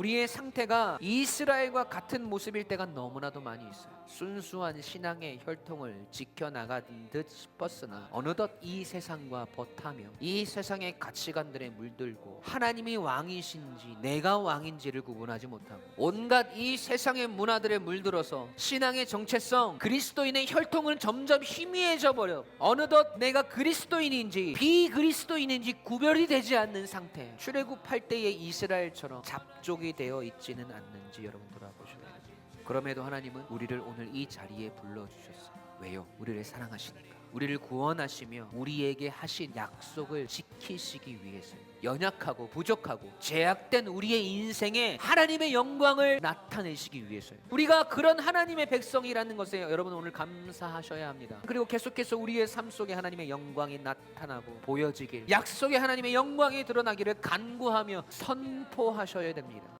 우리의 상태가 이스라엘과 같은 모습일 때가 너무나도 많이 있어요. 순수한 신앙의 혈통을 지켜나간 듯 싶었으나 어느덧 이 세상과 버타며 이 세상의 가치관들에 물들고 하나님이 왕이신지 내가 왕인지를 구분하지 못하고 온갖 이 세상의 문화들에 물들어서 신앙의 정체성 그리스도인의 혈통은 점점 희미해져 버려 어느덧 내가 그리스도인인지 비그리스도인인지 구별이 되지 않는 상태 출애굽할 때의 이스라엘처럼 잡족이 되어 있지는 않는지 여러분 돌아보셔야 돼요 그럼에도 하나님은 우리를 오늘 이 자리에 불러주셨어요 왜요? 우리를 사랑하시니까 우리를 구원하시며 우리에게 하신 약속을 지키시기 위해서요 연약하고 부족하고 제약된 우리의 인생에 하나님의 영광을 나타내시기 위해서요. 우리가 그런 하나님의 백성이라는 것에 여러분 오늘 감사하셔야 합니다. 그리고 계속해서 우리의 삶 속에 하나님의 영광이 나타나고 보여지길 약속의 하나님의 영광이 드러나기를 간구하며 선포하셔야 됩니다.